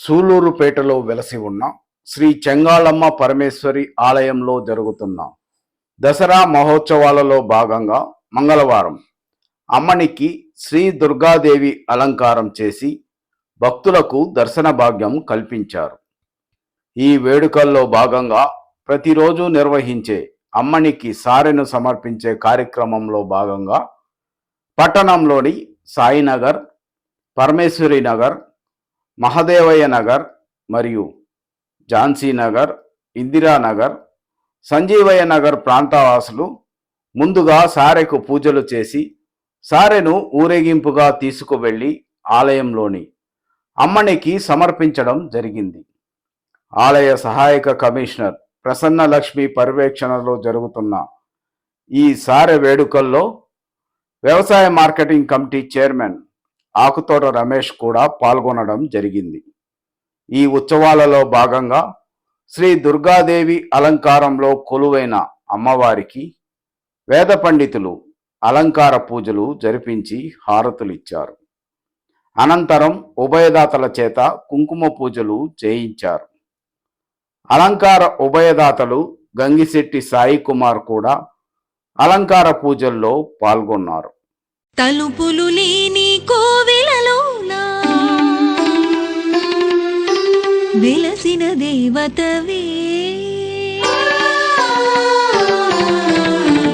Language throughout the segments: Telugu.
సూలూరుపేటలో వెలసి ఉన్న శ్రీ చెంగాళమ్మ పరమేశ్వరి ఆలయంలో జరుగుతున్న దసరా మహోత్సవాలలో భాగంగా మంగళవారం అమ్మనికి శ్రీ దుర్గాదేవి అలంకారం చేసి భక్తులకు దర్శన భాగ్యం కల్పించారు. ఈ వేడుకల్లో భాగంగా ప్రతిరోజు నిర్వహించే అమ్మనికి సారెను సమర్పించే కార్యక్రమంలో భాగంగా పట్టణంలోని సాయినగర్ పరమేశ్వరి నగర్ మహదేవయ్య నగర్ మరియు ఝాన్సీ నగర్ ఇందిరానగర్ సంజీవయ్య నగర్ ప్రాంతవాసులు ముందుగా సారెకు పూజలు చేసి సారెను ఊరేగింపుగా తీసుకువెళ్ళి ఆలయంలోని అమ్మనికి సమర్పించడం జరిగింది. ఆలయ సహాయక కమిషనర్ ప్రసన్న లక్ష్మి పర్యవేక్షణలో జరుగుతున్న ఈ సారె వేడుకల్లో వ్యవసాయ marketing committee chairman Akutota Ramesh కూడా పాల్గొనడం జరిగింది. ఈ ఉత్సవాలలో భాగంగా శ్రీ దుర్గాదేవి అలంకారంలో కొలువైన అమ్మవారికి వేద పండితులు అలంకార పూజలు జరిపించి హారతులిచ్చారు. అనంతరం ఉభయదాతల చేత కుంకుమ పూజలు చేయించారు. అలంకార ఉభయదాతలు గంగిశెట్టి సాయి కుమార్ కూడా అలంకార పూజల్లో పాల్గొన్నారు. తలుపులు లేని కోవెలలోనా దేవతవే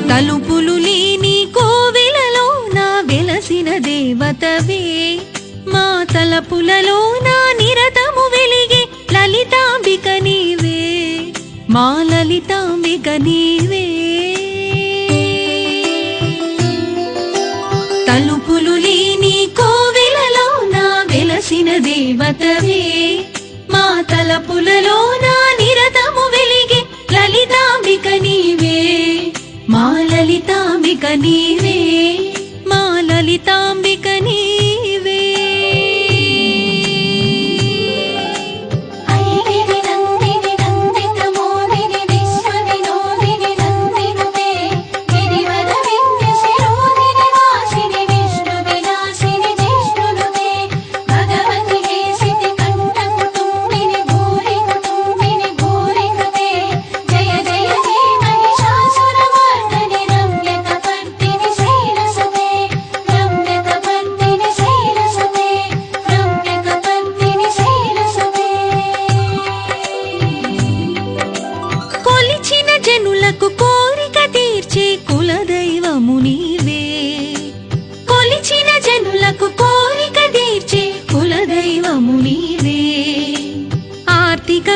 తలుపులు లేని కోవెలలోన వెలసిన దేవతవే. మా తలపులలో నా నిరతము వెలిగే లలితాంబిక నీవే. మా లలితాంబిక నీవే. తలుపులు లేని కోవెలలో నా వెలసిన దేవతవే. తలపులలో నా నిరతము వెలిగే లలితాంబిక నీవే. మా లలితాంబిక నీవే. మా లలితాంబిక ఆర్తిక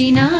Argentina.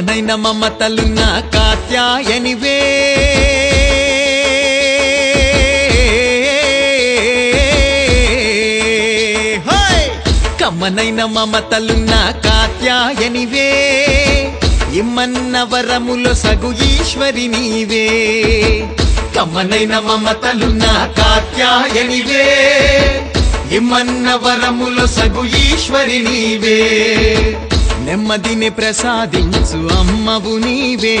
కమ్మనైన మమతలున్న కాత్యాయనివే. హోయ్! కమ్మనైన మమతలున్న కాత్యాయనివే. ఇమ్మన్న వరములో సగు ఈశ్వరి నీవే. కమ్మనైన మమతలున్న కాత్యాయనివే. ఇమ్మన్న వరములో సగు ఈశ్వరి నీవే. నెమ్మదిని ప్రసాదించు అమ్మవు నీవే.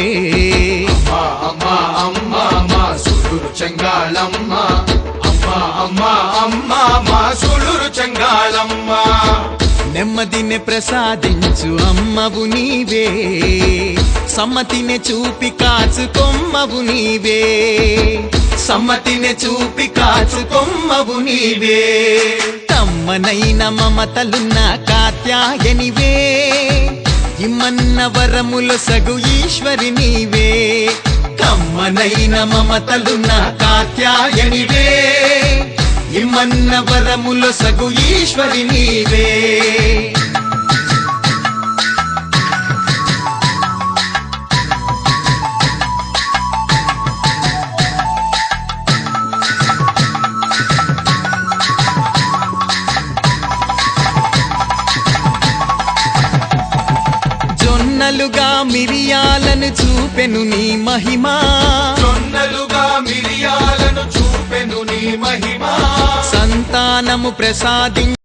అమ్మ అమ్మ అమ్మ అమ్మ సుడురు చెంగాళమ్మ అమ్మ అమ్మ అమ్మ అమ్మ సుడురు చెంగాళమ్మ నెమ్మదిని ప్రసాదించు అమ్మవు నీవే. సమ్మతిని చూపి కాచు కొమ్మవు నీవే. సమ్మతిని చూపి కాచు కొమ్మవు నీవే. తమ్మనైన మమతలున్న కాత్యాయనివే. కమ్మన్న వరముల సగు ఈశ్వరి నీవే. కమ్మనైన మమతలు నా కాత్యాయనివే. ఇమ్మన్న వరముల సగు ఈశ్వరి నీవే. చూపెను నీ మహిమా. జొన్నలుగా మిరియాలను చూపెను నీ మహిమ. సంతానము ప్రసాదించు